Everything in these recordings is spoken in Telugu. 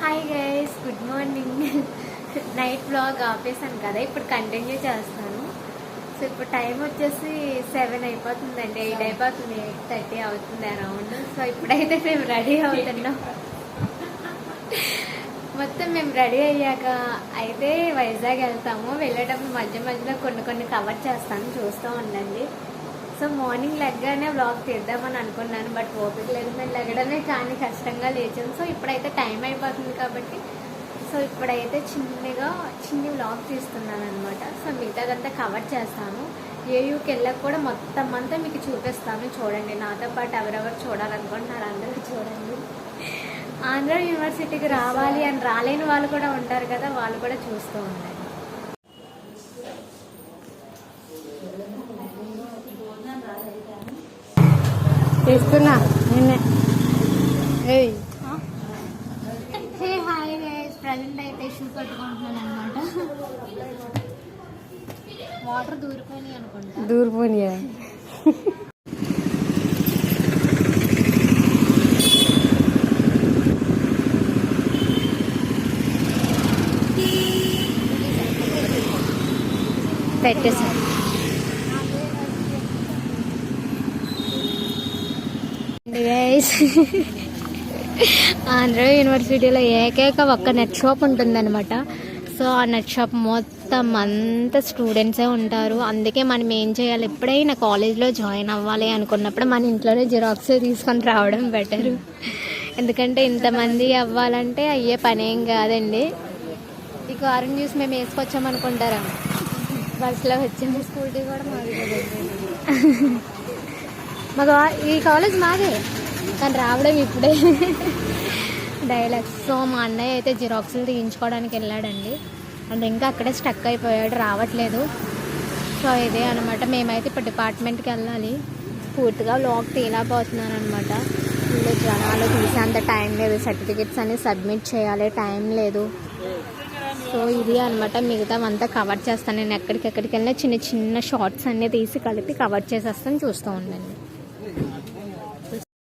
Hi guys good morning night blog ఆపేసాను కదా ఇప్పుడు కంటిన్యూ చేస్తాను. సో ఇప్పుడు టైం వచ్చేసి సెవెన్ అయిపోతుందండి ఎయిట్ అయిపోతుంది ఎయిట్ థర్టీ అవుతుంది అరౌండ్ సో ఇప్పుడైతే మేము రెడీ అవుతున్నాం. మొత్తం మేము రెడీ అయ్యాక అయితే వైజాగ్ వెళ్తాము. వెళ్ళేటప్పుడు మధ్య మధ్యలో కొన్ని కొన్ని కవర్ చేస్తాను చూస్తూ ఉండండి. సో మార్నింగ్ లెగ్గానే వ్లాగ్ తీద్దామని అనుకున్నాను బట్ ఓపిక లేదు. మేము లెగడమే కానీ కష్టంగా లేచాను. సో ఇప్పుడైతే టైం అయిపోతుంది కాబట్టి సో ఇప్పుడైతే చిన్నగా చిన్ని వ్లాగ్ తీస్తున్నాను అనమాట సో మిగతాదంతా కవర్ చేస్తాను. ఏయూకి వెళ్ళక కూడా మొత్తం అంతా మీకు చూపిస్తాను చూడండి. నాతో పాటు ఎవరెవరు చూడాలనుకుంటున్నారు అందరూ చూడండి. ఆంధ్ర యూనివర్సిటీకి రావాలి అని రాలేని వాళ్ళు కూడా ఉంటారు కదా వాళ్ళు కూడా చూస్తూ ఉన్నారు తీస్తున్నా నిన్నే. ఏయ్. హే హాయ్ గైస్ ప్రజెంట్ అయితే షూ కట్టుకుంటున్నాను అనమాట వాటర్ దూరిపోయినాయి అనుకుంటా. దూరిపోనియా పెట్టేసా గైస్ ఆంధ్ర యూనివర్సిటీలో ఏకైక ఒక్క నెట్ షాప్ ఉంటుందన్నమాట. సో ఆ నెట్ షాప్ మొత్తం అంతా స్టూడెంట్సే ఉంటారు. అందుకే మనం ఏం చేయాలి? ఎప్పుడైనా కాలేజ్లో జాయిన్ అవ్వాలి అనుకున్నప్పుడు మన ఇంట్లోనే జిరాక్స్ తీసుకొని రావడం బెటర్ ఎందుకంటే ఇంతమంది అవ్వాలంటే అయ్యే పని ఏం కాదండి. ఈ కారం జ్యూస్ మేము వేసుకొచ్చామనుకుంటారా బస్సులో వచ్చాము స్కూటీ కూడా మాది మాకు ఈ కాలేజ్ మాదే. కానీ రావడం ఇప్పుడే. డైలాగ్స్ సో మా అన్నయ్య అయితే జిరాక్స్లు తీయించుకోవడానికి వెళ్ళాడండి. అండ్ ఇంకా అక్కడే స్టక్ అయిపోయాడు రావట్లేదు. సో ఇదే అనమాట మేమైతే ఇప్పుడు డిపార్ట్మెంట్కి వెళ్ళాలి. పూర్తిగా లాక్ తీయలేకపోతున్నాను అనమాట ఫుల్ జనాలు తీసేంత టైం లేదు. సర్టిఫికెట్స్ అన్ని సబ్మిట్ చేయాలి. టైం లేదు. సో ఇది అనమాట మిగతా అంతా కవర్ చేస్తాను. నేను ఎక్కడికెక్కడికి వెళ్ళినా చిన్న చిన్న షార్ట్స్ అన్నీ తీసి కలిపి కవర్ చేసేస్తాను చూస్తూ ఉండండి.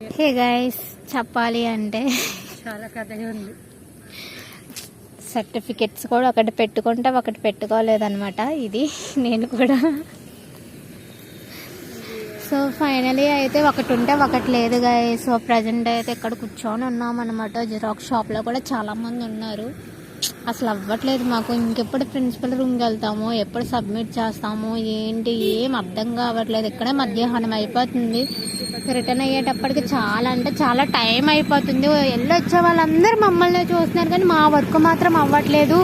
హే గైస్ చెప్పాలి అంటే చాలా కథగా ఉంది. సర్టిఫికెట్స్ కూడా ఒకటి పెట్టుకుంటే ఒకటి పెట్టుకోలేదన్నమాట. ఇది నేను కూడా. సో ఫైనలీ అయితే ఒకటి ఉంటే ఒకటి లేదు గాయ సో ప్రజెంట్ అయితే ఇక్కడ కూర్చొని ఉన్నాం అనమాట జిరాక్స్ షాప్లో కూడా చాలామంది ఉన్నారు. అసలు అవ్వట్లేదు మాకు. ఇంకెప్పుడు ప్రిన్సిపల్ రూమ్కి వెళ్తాము? ఎప్పుడు సబ్మిట్ చేస్తాము? ఏంటి? ఏం అర్థం కావట్లేదు. ఇక్కడే మధ్యాహ్నం అయిపోతుంది. రిటర్న్ అయ్యేటప్పటికి చాలా అంటే చాలా టైం అయిపోతుంది. వెళ్ళి వచ్చే వాళ్ళందరూ మమ్మల్ని చూస్తున్నారు కానీ మా వర్క్ మాత్రం అవ్వట్లేదు.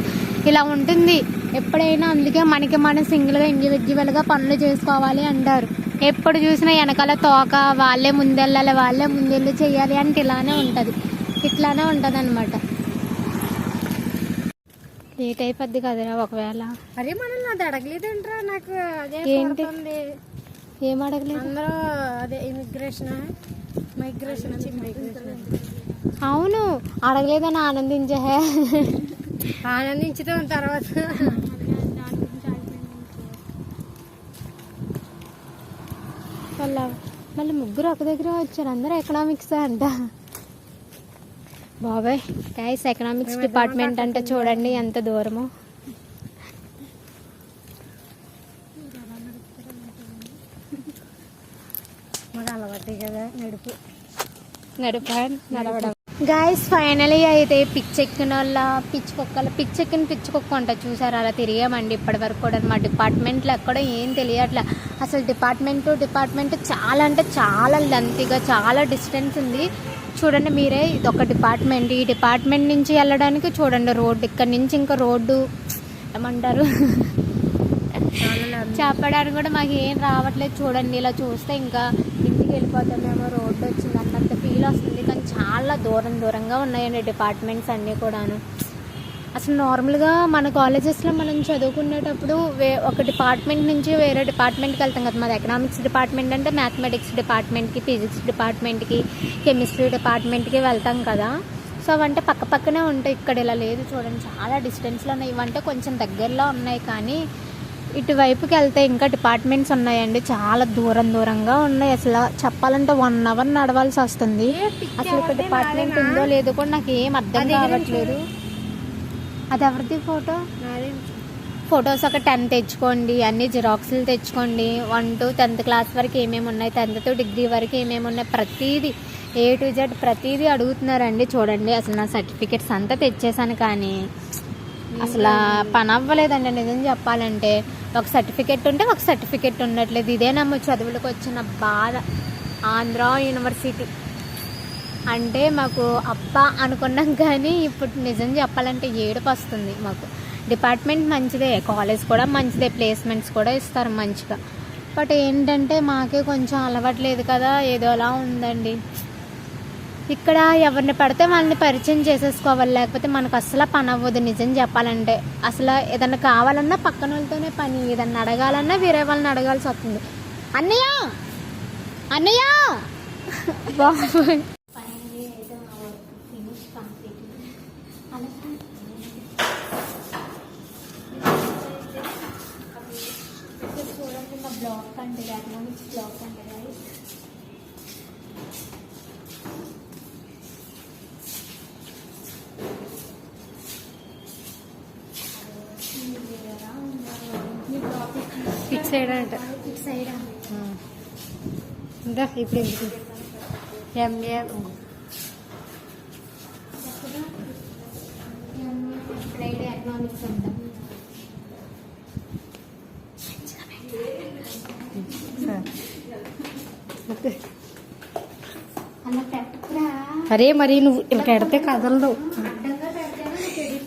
ఇలా ఉంటుంది. ఎప్పుడైనా అందుకే మనకి మనం సింగిల్గా ఇండివిజువల్గా పనులు చేసుకోవాలి అంటారు. ఎప్పుడు చూసినా వెనకాల తోక వాళ్ళే ముందెళ్ళాలి వాళ్ళే ముందెళ్ళి చేయాలి అంటే ఇలానే ఉంటుంది. ఇట్లానే ఉంటుంది అనమాట లేట్ అయిపోద్ది కదరా ఒకవేళ. అరే మనల్ని అది అడగలేదంట్రా? నాకు అదే ఏంటి? ఏం అడగలేదు? అందరూ అదే ఇమిగ్రేషన్ మైగ్రేషన్ మైగ్రేషన్ అవును అడగలేదని ఆనందించే ఆనందించడం తర్వాత. వాళ్ళ మళ్ళీ ముగ్గురు ఒక దగ్గర వచ్చారు. అందరూ ఎకనామిక్స్ అంట. బాబాయ్ గైస్ ఎకనామిక్స్ డిపార్ట్మెంట్ అంటే చూడండి ఎంత దూరమో. అలవాటే కదా నడుపు. నడుపా? నడవడం. గాయస్ ఫైనలీ అయితే పిచ్చెక్కిన వాళ్ళ పిచ్చి కుక్కల పిచ్చెక్కిన పిచ్చి కుక్క అంట చూసారు? అలా తిరిగామండి ఇప్పటి వరకు కూడా. మా డిపార్ట్మెంట్లో ఎక్కడ ఏం తెలియట్లే. అసలు డిపార్ట్మెంట్ డిపార్ట్మెంట్ చాలా అంటే చాలా లెంతీగా చాలా డిస్టెన్స్ ఉంది. చూడండి మీరే ఇది ఒక డిపార్ట్మెంట్. ఈ డిపార్ట్మెంట్ నుంచి వెళ్ళడానికి చూడండి రోడ్డు. ఇక్కడ నుంచి ఇంకా రోడ్డు ఏమంటారు? చెప్పడానికి కూడా మాకు ఏం రావట్లేదు చూడండి. ఇలా చూస్తే ఇంకా ఇంటికి వెళ్ళిపోతామేమో రోడ్డు వచ్చింది అన్నంత ఫీల్ వస్తుంది. కానీ చాలా దూరం దూరంగా ఉన్నాయండి డిపార్ట్మెంట్స్ అన్నీ కూడాను. అసలు నార్మల్గా మన కాలేజెస్లో మనం చదువుకునేటప్పుడు వే ఒక డిపార్ట్మెంట్ నుంచి వేరే డిపార్ట్మెంట్కి వెళ్తాం కదా. మాది ఎకనామిక్స్ డిపార్ట్మెంట్ అంటే మ్యాథమెటిక్స్ డిపార్ట్మెంట్కి ఫిజిక్స్ డిపార్ట్మెంట్కి కెమిస్ట్రీ డిపార్ట్మెంట్కి వెళ్తాం కదా. సో అవంటే పక్క పక్కనే ఉంటాయి. ఇక్కడ ఇలా లేదు చూడండి. చాలా డిస్టెన్స్లో ఉన్నాయి ఇవంటే కొంచెం దగ్గరలో ఉన్నాయి కానీ ఇటువైపుకి వెళ్తే ఇంకా డిపార్ట్మెంట్స్ ఉన్నాయండి. చాలా దూరం దూరంగా ఉన్నాయి. అసలు చెప్పాలంటే వన్ అవర్ నడవాల్సి వస్తుంది. అసలు ఇక్కడ డిపార్ట్మెంట్ ఉందో లేదో కూడా నాకు ఏం అర్థం కావట్లేదు. అది ఎవరిది ఫోటో? ఫొటోస్ ఒక టెన్ తెచ్చుకోండి. అన్ని జిరాక్స్లు తెచ్చుకోండి. వన్ టు టెన్త్ క్లాస్ వరకు ఏమేమి ఉన్నాయి? టెన్త్ టు డిగ్రీ వరకు ఏమేమి ఉన్నాయి? ప్రతిదీ ఏ టు జెడ్ ప్రతిదీ అడుగుతున్నారండి. చూడండి అసలు నా సర్టిఫికెట్స్ అంతా తెచ్చేసాను కానీ అసలు పని అవ్వలేదండి. నిజం చెప్పాలంటే ఒక సర్టిఫికెట్ ఉంటే ఒక సర్టిఫికెట్ ఉండట్లేదు. ఇదే నమ్మ చదువులకు వచ్చిన బాధ. ఆంధ్ర యూనివర్సిటీ. అంటే మాకు అప్ప అనుకున్నాం కానీ ఇప్పుడు నిజం చెప్పాలంటే ఏడుపు వస్తుంది మాకు. డిపార్ట్మెంట్ మంచిదే కాలేజ్ కూడా మంచిదే ప్లేస్మెంట్స్ కూడా ఇస్తారు మంచిగా. బట్ ఏంటంటే మాకే కొంచెం అలవాట్లేదు కదా ఏదోలా ఉందండి. ఇక్కడ ఎవరిని పడితే వాళ్ళని పరిచయం చేసేసుకోవాలి. లేకపోతే మనకు అసలు పని అవ్వదు. నిజం చెప్పాలంటే అసలు ఏదన్నా కావాలన్నా పక్కన వాళ్ళతోనే పని. ఏదన్నా అడగాలన్నా వేరే వాళ్ళని అడగాల్సి వస్తుంది. అన్నయ్య! అన్నయ్య! బాబోయ్. బ్లాక్ అంటే బ్లాక్ అంటే. సైడ్ అంట. ఇప్పుడు ఎందుకు? ఎంఏ ఎకనామిక్స్ అరే మరి నువ్వు ఇలా పెడితే కదలదు.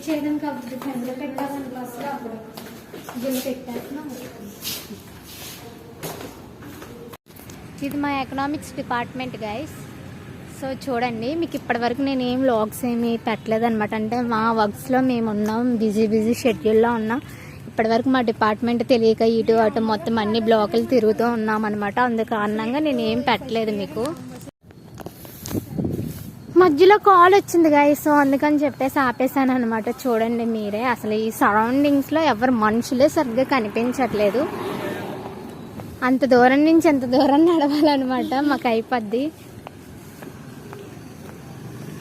చేయడం కాబట్టి పెట్టాలని ఇది మా ఎకనామిక్స్ డిపార్ట్మెంట్ గైస్ సో చూడండి మీకు ఇప్పటివరకు నేను ఏం వ్లాగ్స్ ఏమి పెట్టలేదు అనమాట అంటే మా వర్క్స్లో మేము ఉన్నాం బిజీ బిజీ షెడ్యూల్లో ఉన్నాం. ఇప్పటివరకు మా డిపార్ట్మెంట్ తెలియక ఇటు అటు మొత్తం అన్ని బ్లాకులు తిరుగుతూ ఉన్నాం అనమాట అందు కారణంగా నేను ఏం పెట్టలేదు మీకు. మధ్యలో కాల్ వచ్చింది గాయ సో అందుకని చెప్పేసి ఆపేసాను అనమాట చూడండి మీరే. అసలు ఈ సరౌండింగ్స్లో ఎవరు మనుషులే సరిగ్గా కనిపించట్లేదు. అంత దూరం నుంచి ఎంత దూరం నడవాలన్నమాట మాకు అయిపోద్ది.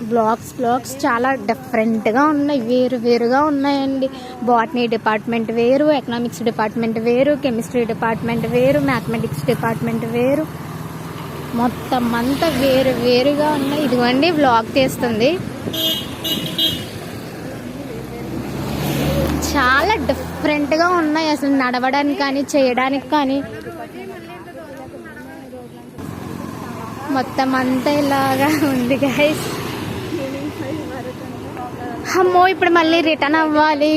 బ్లాక్స్ బ్లాక్స్ చాలా డిఫరెంట్గా ఉన్నాయి వేరు వేరుగా ఉన్నాయండి. బాటనీ డిపార్ట్మెంట్ వేరు ఎకనామిక్స్ డిపార్ట్మెంట్ వేరు కెమిస్ట్రీ డిపార్ట్మెంట్ వేరు మ్యాథమెటిక్స్ డిపార్ట్మెంట్ వేరు. మొత్తం అంతా వేరు వేరుగా ఉన్నాయి. ఇదిగోండి బ్లాగ్ తీస్తుంది. చాలా డిఫరెంట్గా ఉన్నాయి అసలు నడవడానికి కానీ చేయడానికి కానీ. మొత్తం అంతా ఇలాగా ఉంది గైస్ అమ్మో ఇప్పుడు మళ్ళీ రిటర్న్ అవ్వాలి.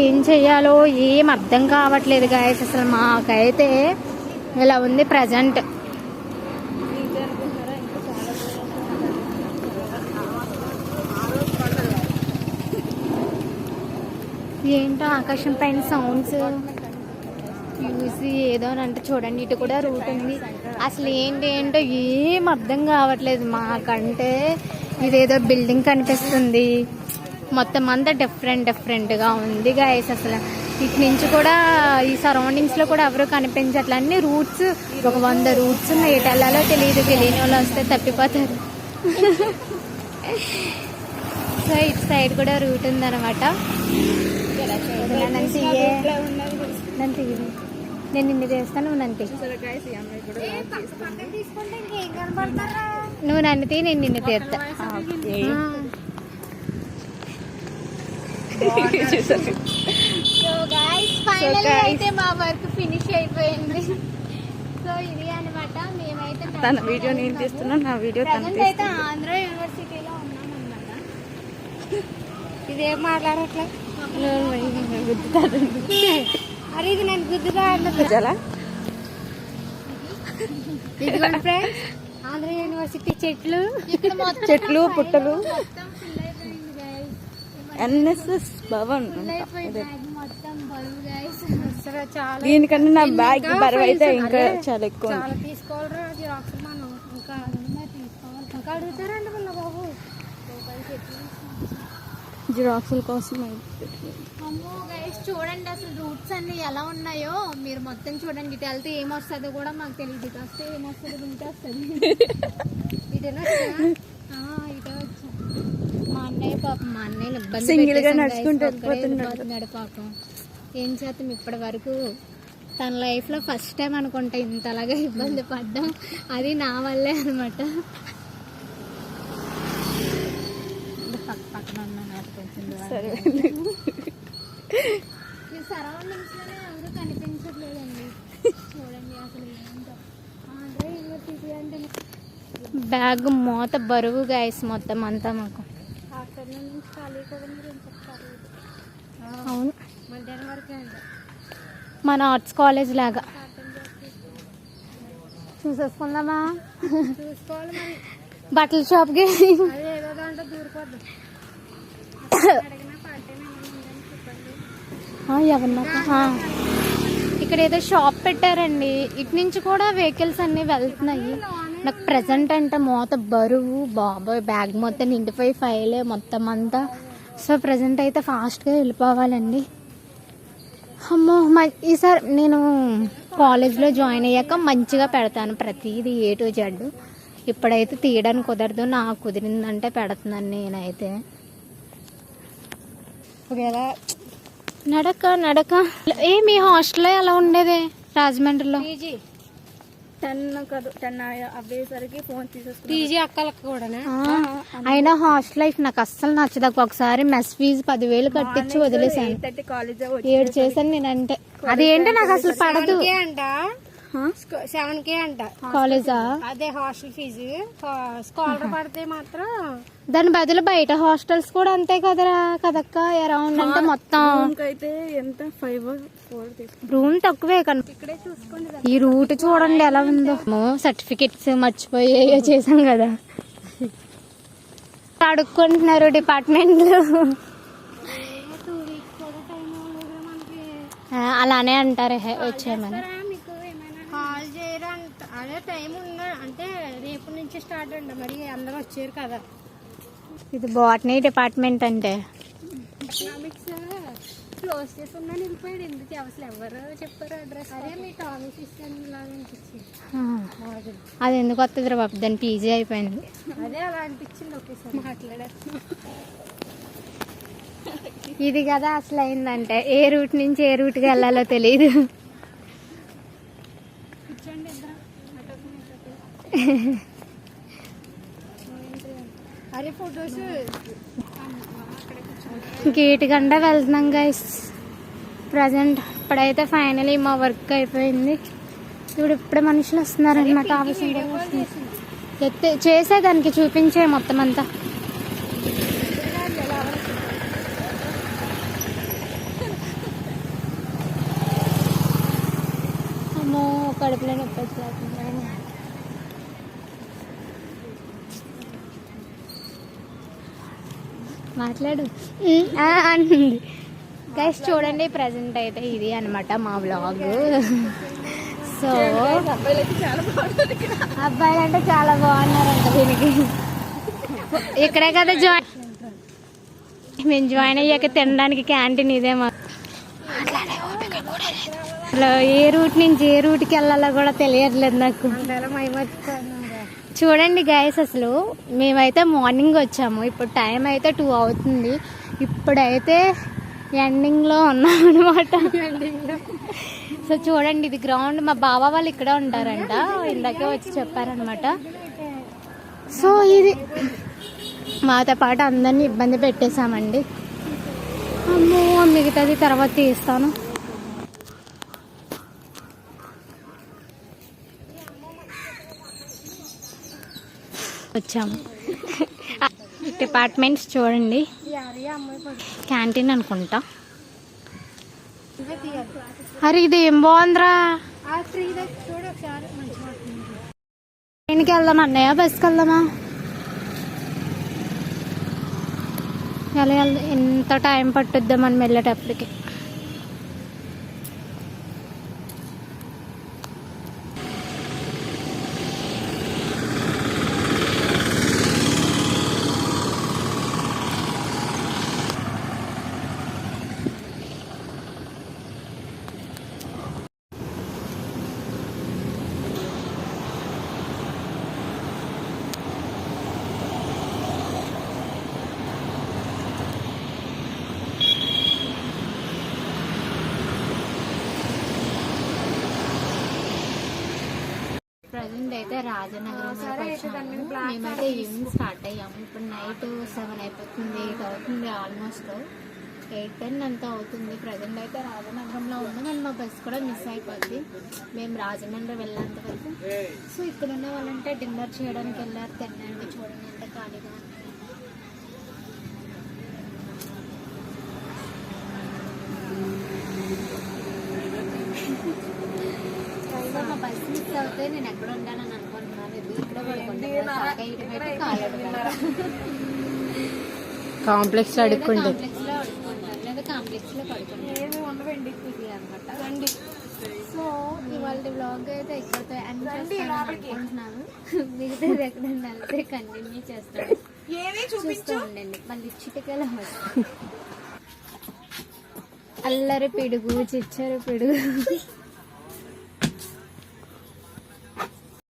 ఏం చెయ్యాలో ఏం అర్థం కావట్లేదు గాయస్ అసలు మాకైతే ఇలా ఉంది ప్రజెంట్ ఏంటో ఆకాశం పైన సౌండ్స్ చూసి ఏదో అని అంటే చూడండి ఇటు కూడా రూట్ ఉంది. అసలు ఏంటి ఏంటో ఏం అర్థం కావట్లేదు మాకంటే. ఇదేదో బిల్డింగ్ కనిపిస్తుంది. మొత్తం అంతా డిఫరెంట్ డిఫరెంట్గా ఉంది గాయస్ అసలు ఇటు నుంచి కూడా ఈ సరౌండింగ్స్లో కూడా ఎవరు కనిపించట్లే. అన్ని రూట్స్ ఒక వంద రూట్స్ ఉన్నాయి. ఎటు వెళ్ళాలో తెలియదు తెలియని వాళ్ళు వస్తే తప్పిపోతారు. సో ఇటు సైడ్ కూడా రూట్ ఉందన్నమాట. నన్ను తీయే. నన్ను నేను నిన్ను చేస్తాను నువ్వు నన్ను నువ్వు నన్ను తీ నేను నిన్ను తీస్తా సో గాయస్ ఫైనల్ అయితే మా వర్క్ ఫినిష్ అయిపోయింది. సో ఇది అన్నమాట. మేమైతే తన వీడియో నేను తీస్తున్నా నా వీడియో తను ప్రజెంట్ అయితే ఆంధ్ర యూనివర్సిటీలో ఉన్నాం అనమాట ఇదేం మాట్లాడట్లే? అరే ఇది నేను గుద్దుగా అన్నది. చాలా ఇదిగోండి ఫ్రెండ్స్ ఆంధ్ర యూనివర్సిటీ చెట్లు. చెట్లు పుట్టలు. ఎన్ఎస్ఎస్ భవన్ దీనికన్నా నా బ్యాగ్ బరువు అయితే ఇంకా. చాలా ఎక్కువ తీసుకోవాలి? ఇంకా అడుగుతారండి మొన్న బాబు. జిరాక్సుల కోసం అయితే అమ్మో గైస్ చూడండి అసలు రూట్స్ అన్ని ఎలా ఉన్నాయో. మీరు మొత్తం చూడండి ఇటు వెళ్తే ఏమొస్తుందో కూడా మాకు తెలియదు ఇటు వస్తే ఏమొస్తుంది ఇంటే వస్తుంది. ఇటే వచ్చా. మా అన్నయ్య పాపం మా అన్నయ్య ఇబ్బంది Single గా పెట్టేశాం guys. నడుచుకుంటూ ఒక్కడే వెళ్ళిపోతున్నాడు. వెళ్ళిపోతున్నాడు పాపం. ఏం చేస్తాం ఇప్పటి వరకు తన లైఫ్లో ఫస్ట్ టైం అనుకుంటా ఇంతలాగా ఇబ్బంది పడ్డాం. అది నా వల్లే అనమాట పక్క పక్కన ఉన్నాను అది కొంచెం దూరం. సరే. ఎవరు కనిపించట్లేదండి. చూడండి అసలు ఏంటో. బ్యాగ్ మూత బరువు గాయస్ మొత్తం అంతా మాకు. అవును. మన ఆర్ట్స్ కాలేజ్ లాగా. చూసేసుకుందామా? బట్టల షాప్కి. దూరిపోద్ది. అడిగినా ఇక్కడ ఏదో షాప్ పెట్టారండి. ఇటు నుంచి కూడా వెహికల్స్ అన్ని వెళ్తున్నాయి. నాకు ప్రజెంట్ అంటే మూత బరువు బాబోయ్ బ్యాగ్ మొత్తం నిండిపోయి ఫైలే మొత్తం అంతా. సో ప్రజెంట్ అయితే ఫాస్ట్గా వెళ్ళిపోవాలండి. అమ్మో మ- ఈసారి నేను కాలేజ్లో జాయిన్ అయ్యాక మంచిగా పెడతాను ప్రతిదీ ఏ టు జడ్. ఇప్పుడైతే తీయడానికి కుదరదు నాకు కుదిరిందంటే పెడుతున్నాను నేనైతే. ఇప్పుడు ఎలా నడక నడక. ఏ మీ హాస్టల్లో ఎలా ఉండేది రాజమండ్రిలో? పీజీ. టెన్ కాదు టెన్ అవ్వేసరికి ఫోన్ తీసేసుకున్నాను. పీజీ అక్కలకు కూడానా? ఆ, అయినా హాస్టల్ లైఫ్ నాకు అస్సలు నచ్చదు. ఒకసారి మెస్ ఫీజు పదివేలు కట్టించి వదిలేసాను ఏడు చేశాను నేనంటే. అదేంటో నాకు అసలు పడదు. అంట? సెవెన్ కే అంట. కాలేజా అదే హాస్టల్ ఫీజు స్కాలర్ పడితే మాత్రం దాని బదులు బయట హాస్టల్స్ కూడా అంతే కదరా కదక్క? అరౌండ్ అంటే మొత్తం అయితే ఎంత? ఫైవ్ రూమ్ తక్కువే కను. ఇక్కడే చూసుకోండి ఈ రూట్ చూడండి ఎలా ఉందో. సర్టిఫికెట్స్ మర్చిపోయే చేసాం కదా. అడుక్కుంటున్నారు డిపార్ట్మెంట్ అలానే అంటారు వచ్చామని అదే టైం ఉందా అంటే రేపు నుంచి స్టార్ట్ అండి మరి అందరూ వచ్చారు కదా. ఇది బాటనీ డిపార్ట్మెంట్ అంటే ఎకనామిక్స్ క్లోజ్ చేసి ఉన్నా వెళ్ళిపోయాడు ఎందుకు అసలు ఎవరు చెప్పారు అడ్రస్ అదే మీ టామిక్ ఇస్తాను లాగా అనిపించింది. అది ఎందుకు వస్తుంది రా బాబు? దాని పీజీ అయిపోయింది. అదే అలా అనిపించింది ఒకేసారి మాట్లాడారు. ఇది కదా అసలు అయిందంటే ఏ రూట్ నుంచి ఏ రూట్కి వెళ్ళాలో తెలియదు కూర్చోండి ఇద్దరం. గేట్ గంట వెళ్తున్నాం గైస్ ప్రజెంట్ ఇప్పుడైతే ఫైనలీ మా వర్క్ అయిపోయింది. ఇప్పుడు ఇప్పుడే మనుషులు వస్తున్నారనమాట ఆఫీస్ చేసే దానికి చూపించే మొత్తం అంతా మాట్లాడు. అంటుంది. గైస్ చూడండి ప్రజెంట్ అయితే ఇది అన్నమాట మా వ్లాగ్ సో అబ్బాయిలు అంటే చాలా బాగున్నారంట దీనికి. ఇక్కడే కదా జాయిన్ మేము జాయిన్ అయ్యాక తినడానికి క్యాంటీన్ ఇదే మా అసలు ఏ రూట్ నుంచి ఏ రూట్కి వెళ్ళాలో కూడా తెలియట్లేదు నాకు. చూడండి గైస్ అసలు మేమైతే మార్నింగ్ వచ్చాము. ఇప్పుడు టైం అయితే టూ అవుతుంది. ఇప్పుడైతే ఎండింగ్లో ఉన్నాం అనమాట సో చూడండి ఇది గ్రౌండ్ మా బావ వాళ్ళు ఇక్కడే ఉంటారంట. ఇందాకే వచ్చి చెప్పారనమాట సో ఇది మాతో పాటు అందరినీ ఇబ్బంది పెట్టేశామండి. అమ్మో మిగతాది తర్వాత తీస్తాను. వచ్చాము డిపార్ట్మెంట్స్ చూడండి. క్యాంటీన్ అనుకుంటా. అరే ఇది ఏం బాగుందిరా? ట్రైన్కి వెళ్దాం అన్నయ్య బస్కి వెళ్దామా? ఎలా వెళ్దాం? ఎంత టైం పట్టుద్దా మనం వెళ్ళేటప్పటికి. అయితే రాజనగరం మేమైతే ఈవినింగ్ స్టార్ట్ అయ్యాము. ఇప్పుడు నైట్ సెవెన్ అయిపోతుంది ఎయిట్ అవుతుంది ఆల్మోస్ట్. ఎయిట్ టెన్ అంతా అవుతుంది. ప్రజెంట్ అయితే రాజనగరంలో ఉన్నాం అండ్ మా బస్ కూడా మిస్ అయిపోద్ది. మేము రాజమండ్రి వెళ్ళేంత వరకు. సో ఇక్కడ ఉన్న వాళ్ళంటే డిన్నర్ చేయడానికి వెళ్ళారు తినండి చూడండి ఎంత ఖాళీగా ఉంది. సో మా అవుతే నేను ఎక్కడ ఉంటానని అనుకుంటున్నాను. కాంప్లెక్స్ కాంప్లెక్స్లో పడుకుంటాను లేదా కాంప్లెక్స్లో పడుకుంటాను. ఏమి ఉండవండి ఇది అనమాట రండి. సో ఇవాళ వ్లాగ్ అయితే ఇక్కడితో ఎండ్ చేస్తాను అనుకుంటున్నాను. మిగతాది ఎక్కడన్నా వెళ్తే కంటిన్యూ చేస్తాను. ఏమి చూస్తూ ఉండండి. మళ్ళీ చిటికల అల్లరి పిడుగు చిచ్చరి పిడుగు.